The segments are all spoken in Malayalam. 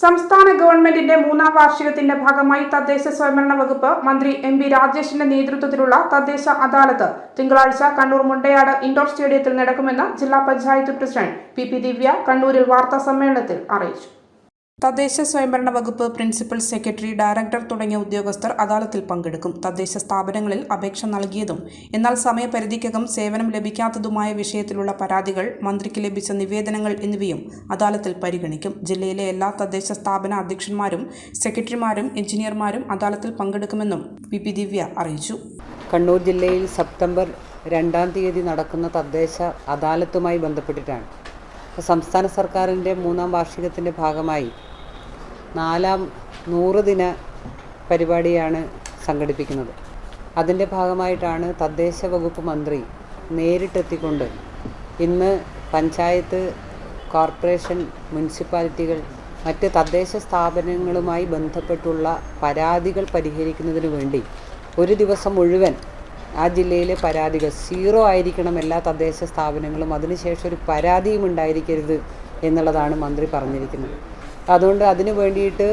സംസ്ഥാന ഗവൺമെന്റിന്റെ മൂന്നാം വാർഷികത്തിന്റെ ഭാഗമായി തദ്ദേശ സ്വയംഭരണ വകുപ്പ് മന്ത്രി എം വി രാജേഷിന്റെ നേതൃത്വത്തിലുള്ള തദ്ദേശ അദാലത്ത് തിങ്കളാഴ്ച കണ്ണൂർ മുണ്ടയാട് ഇൻഡോർ സ്റ്റേഡിയത്തിൽ നടക്കുമെന്ന് ജില്ലാ panchayat president P P Divya കണ്ണൂരിൽ വാർത്താ സമ്മേളനത്തിൽ അറിയിച്ചു. തദ്ദേശ സ്വയംഭരണ വകുപ്പ് പ്രിൻസിപ്പൽ സെക്രട്ടറി ഡയറക്ടർ തുടങ്ങിയ ഉദ്യോഗസ്ഥർ അദാലത്തിൽ പങ്കെടുക്കും. തദ്ദേശ സ്ഥാപനങ്ങളിൽ അപേക്ഷ നൽകിയതും എന്നാൽ സമയപരിധിക്കകം സേവനം ലഭിക്കാത്തതുമായ വിഷയത്തിലുള്ള പരാതികൾ മന്ത്രിക്ക് ലഭിച്ച നിവേദനങ്ങൾ എന്നിവയും അദാലത്തിൽ പരിഗണിക്കും. ജില്ലയിലെ എല്ലാ തദ്ദേശ സ്ഥാപന അധ്യക്ഷന്മാരും സെക്രട്ടറിമാരും എഞ്ചിനീയർമാരും അദാലത്തിൽ പങ്കെടുക്കുമെന്നും പി പി ദിവ്യ അറിയിച്ചു. കണ്ണൂർ ജില്ലയിൽ സെപ്റ്റംബർ രണ്ടാം തീയതി നടക്കുന്ന തദ്ദേശ അദാലത്തുമായി ബന്ധപ്പെട്ടിട്ടാണ്. സംസ്ഥാന സർക്കാരിന്റെ മൂന്നാം വാർഷികത്തിന്റെ ഭാഗമായി നാലാം നൂറ് ദിന പരിപാടിയാണ് സംഘടിപ്പിക്കുന്നത്. അതിന്റെ ഭാഗമായിട്ടാണ് തദ്ദേശ വകുപ്പ് മന്ത്രി നേരിട്ടെത്തിക്കൊണ്ട് ഇന്ന് പഞ്ചായത്ത് കോർപ്പറേഷൻ മുനിസിപ്പാലിറ്റികൾ മറ്റ് തദ്ദേശ സ്ഥാപനങ്ങളുമായി ബന്ധപ്പെട്ടുള്ള പരാതികൾ പരിഹരിക്കുന്നതിന് വേണ്ടി ഒരു ദിവസം മുഴുവൻ ആ ജില്ലയിലെ പരാതികൾ സീറോ ആയിരിക്കണം എല്ലാ തദ്ദേശ സ്ഥാപനങ്ങളും. അതിനുശേഷം ഒരു പരാതിയും ഉണ്ടായിരിക്കരുത് എന്നുള്ളതാണ് മന്ത്രി പറഞ്ഞിരിക്കുന്നത്. അതുകൊണ്ട് അതിനു വേണ്ടിയിട്ട്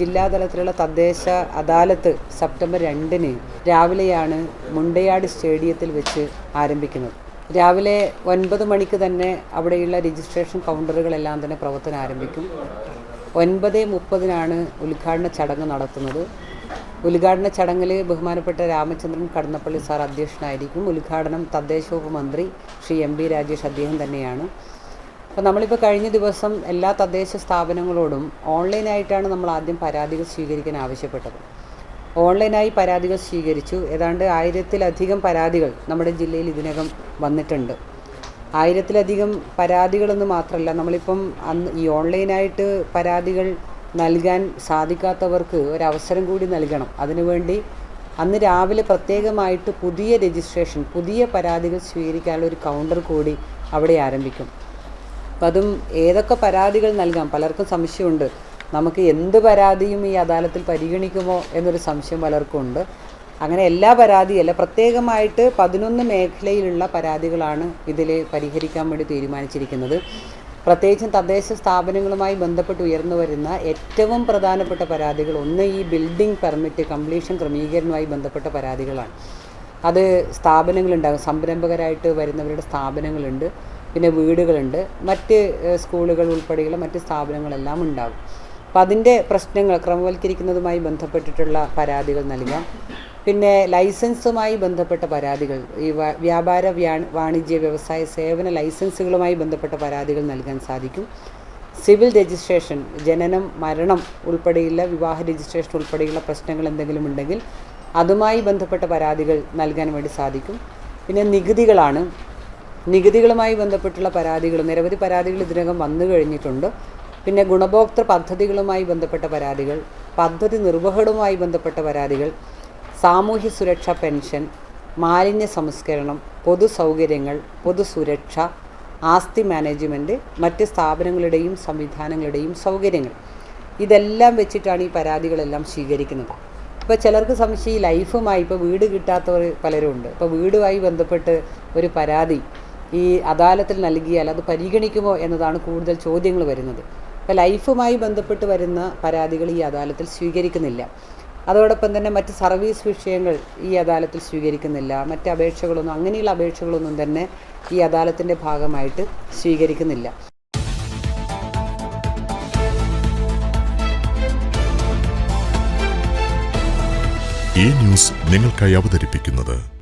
ജില്ലാതലത്തിലുള്ള തദ്ദേശ അദാലത്ത് സെപ്റ്റംബർ രണ്ടിന് രാവിലെയാണ് മുണ്ടയാട് സ്റ്റേഡിയത്തിൽ വെച്ച് ആരംഭിക്കുന്നത്. രാവിലെ ഒൻപത് മണിക്ക് തന്നെ അവിടെയുള്ള രജിസ്ട്രേഷൻ കൗണ്ടറുകളെല്ലാം തന്നെ പ്രവർത്തനം ആരംഭിക്കും. ഒൻപത് മുപ്പതിനാണ് ഉദ്ഘാടന ചടങ്ങ് നടത്തുന്നത്. ഉദ്ഘാടന ചടങ്ങിൽ ബഹുമാനപ്പെട്ട രാമചന്ദ്രൻ കടന്നപ്പള്ളി സാർ അധ്യക്ഷനായിരിക്കും. ഉദ്ഘാടനം തദ്ദേശവകുപ്പ് മന്ത്രി ശ്രീ എം ബി രാജേഷ് അദ്ദേഹം തന്നെയാണ്. അപ്പോൾ നമ്മളിപ്പോൾ കഴിഞ്ഞ ദിവസം എല്ലാ തദ്ദേശ സ്ഥാപനങ്ങളോടും ഓൺലൈനായിട്ടാണ് നമ്മൾ ആദ്യം പരാതികൾ സ്വീകരിക്കാൻ ആവശ്യപ്പെട്ടത്. ഓൺലൈനായി പരാതികൾ സ്വീകരിച്ചു. ഏതാണ്ട് ആയിരത്തിലധികം പരാതികൾ നമ്മുടെ ജില്ലയിൽ ഇതിനകം വന്നിട്ടുണ്ട്. ആയിരത്തിലധികം പരാതികളെന്ന് മാത്രമല്ല നമ്മളിപ്പം അന്ന് ഈ ഓൺലൈനായിട്ട് പരാതികൾ നൽകാൻ സാധിക്കാത്തവർക്ക് ഒരവസരം കൂടി നൽകണം. അതിനുവേണ്ടി അന്ന് രാവിലെ പ്രത്യേകമായിട്ട് പുതിയ രജിസ്ട്രേഷൻ പുതിയ പരാതികൾ സ്വീകരിക്കാനുള്ള ഒരു കൗണ്ടർ കൂടി അവിടെ ആരംഭിക്കും. അപ്പം അതും ഏതൊക്കെ പരാതികൾ നൽകാം? പലർക്കും സംശയമുണ്ട്. നമുക്ക് എന്ത് പരാതിയും ഈ അദാലത്തിൽ പരിഗണിക്കുമോ എന്നൊരു സംശയം പലർക്കും ഉണ്ട് അങ്ങനെ എല്ലാ പരാതിയല്ല പ്രത്യേകമായിട്ട് പതിനൊന്ന് മേഖലയിലുള്ള പരാതികളാണ് ഇതിൽ പരിഹരിക്കാൻ വേണ്ടി തീരുമാനിച്ചിരിക്കുന്നത്. പ്രത്യേകിച്ചും തദ്ദേശ സ്ഥാപനങ്ങളുമായി ബന്ധപ്പെട്ട് ഉയർന്നു വരുന്ന ഏറ്റവും പ്രധാനപ്പെട്ട പരാതികൾ ഒന്ന് ഈ ബിൽഡിംഗ് പെർമിറ്റ് കംപ്ലീഷൻ ക്രമീകരണവുമായി ബന്ധപ്പെട്ട പരാതികളാണ്. അത് സ്ഥാപനങ്ങളുണ്ടാകും. സംരംഭകരായിട്ട് വരുന്നവരുടെ സ്ഥാപനങ്ങളുണ്ട്. പിന്നെ വീടുകളുണ്ട്. മറ്റ് സ്കൂളുകൾ ഉൾപ്പെടെയുള്ള മറ്റ് സ്ഥാപനങ്ങളെല്ലാം ഉണ്ടാകും. അപ്പം അതിന്റെ പ്രശ്നങ്ങൾ ക്രമവൽക്കരിക്കുന്നതുമായി ബന്ധപ്പെട്ടിട്ടുള്ള പരാതികൾ നൽകാം. പിന്നെ ലൈസൻസുമായി ബന്ധപ്പെട്ട പരാതികൾ ഈ വ്യാപാര വാണിജ്യ വ്യവസായ സേവന ലൈസൻസുകളുമായി ബന്ധപ്പെട്ട പരാതികൾ നൽകാൻ സാധിക്കും. സിവിൽ രജിസ്ട്രേഷൻ ജനനം മരണം ഉൾപ്പെടെയുള്ള വിവാഹ രജിസ്ട്രേഷൻ ഉൾപ്പെടെയുള്ള പ്രശ്നങ്ങൾ എന്തെങ്കിലും ഉണ്ടെങ്കിൽ അതുമായി ബന്ധപ്പെട്ട പരാതികൾ നൽകാൻ വേണ്ടി സാധിക്കും. പിന്നെ നികുതികളാണ്. നികുതികളുമായി ബന്ധപ്പെട്ടുള്ള പരാതികൾ നിരവധി പരാതികൾ ഇതിനകം വന്നു കഴിഞ്ഞിട്ടുണ്ട്. പിന്നെ ഗുണഭോക്തൃ പദ്ധതികളുമായി ബന്ധപ്പെട്ട പരാതികൾ പദ്ധതി നിർവഹണവുമായി ബന്ധപ്പെട്ട പരാതികൾ സാമൂഹ്യ സുരക്ഷാ പെൻഷൻ മാലിന്യ സംസ്കരണം പൊതു സൗകര്യങ്ങൾ പൊതു സുരക്ഷ ആസ്തി മാനേജ്മെന്റ് മറ്റ് സ്ഥാപനങ്ങളുടെയും സംവിധാനങ്ങളുടെയും സൗകര്യങ്ങൾ. ഇതെല്ലാം വെച്ചിട്ടാണ് ഈ പരാതികളെല്ലാം സ്വീകരിക്കുന്നത്. ഇപ്പോൾ ചിലർക്ക് സംശയം ഈ ലൈഫുമായി ഇപ്പോൾ വീട് കിട്ടാത്തവർ പലരും ഉണ്ട് ഇപ്പോൾ വീടുമായി ബന്ധപ്പെട്ട് ഒരു പരാതി ഈ അദാലത്തിൽ നൽകിയാൽ അത് പരിഗണിക്കുമോ എന്നതാണ് കൂടുതൽ ചോദ്യങ്ങൾ വരുന്നത്. ഇപ്പോൾ ലൈഫുമായി ബന്ധപ്പെട്ട് വരുന്ന പരാതികൾ ഈ അദാലത്തിൽ സ്വീകരിക്കുന്നില്ല. അതോടൊപ്പം തന്നെ മറ്റ് സർവീസ് വിഷയങ്ങൾ ഈ അദാലത്തിൽ സ്വീകരിക്കുന്നില്ല. മറ്റ് അപേക്ഷകളൊന്നും അങ്ങനെയുള്ള അപേക്ഷകളൊന്നും തന്നെ ഈ അദാലത്തിന്റെ ഭാഗമായിട്ട് സ്വീകരിക്കുന്നില്ല. ഈ ന്യൂസ് നിങ്ങൾക്കായി അവതരിപ്പിക്കുന്നത്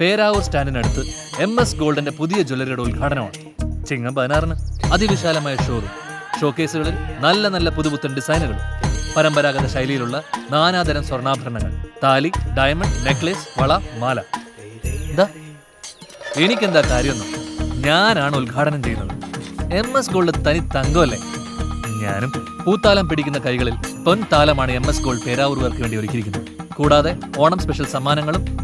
പേരാവൂർ സ്റ്റാൻഡിനടുത്ത് എം എസ് ഗോൾഡിന്റെ പുതിയ ജ്വല്ലറിയുടെ ഉദ്ഘാടനമാണ്. ചിങ്ങം പതിനാറിന് അതിവിശാലമായ ഷോറൂം ഷോക്കേസുകളിൽ നല്ല നല്ല പുതുപുത്തൻ ഡിസൈനുകൾ പരമ്പരാഗത ശൈലിയിലുള്ള നാനാതരം സ്വർണാഭരണങ്ങൾ താലി ഡയമണ്ട് നെക്ലേസ് വള മാല. എന്താ എനിക്കെന്താ കാര്യമൊന്നും? ഞാനാണ് ഉദ്ഘാടനം ചെയ്യുന്നത്. എം എസ് ഗോൾഡ് തനി തങ്കമല്ലേ? ഞാനും പൂത്താലം പിടിക്കുന്ന കൈകളിൽ പൊൻതാലമാണ് എം എസ് ഗോൾഡ് പേരാവൂർവർക്ക് വേണ്ടി ഒരുക്കിയിരിക്കുന്നത്. കൂടാതെ ഓണം സ്പെഷ്യൽ സമ്മാനങ്ങളും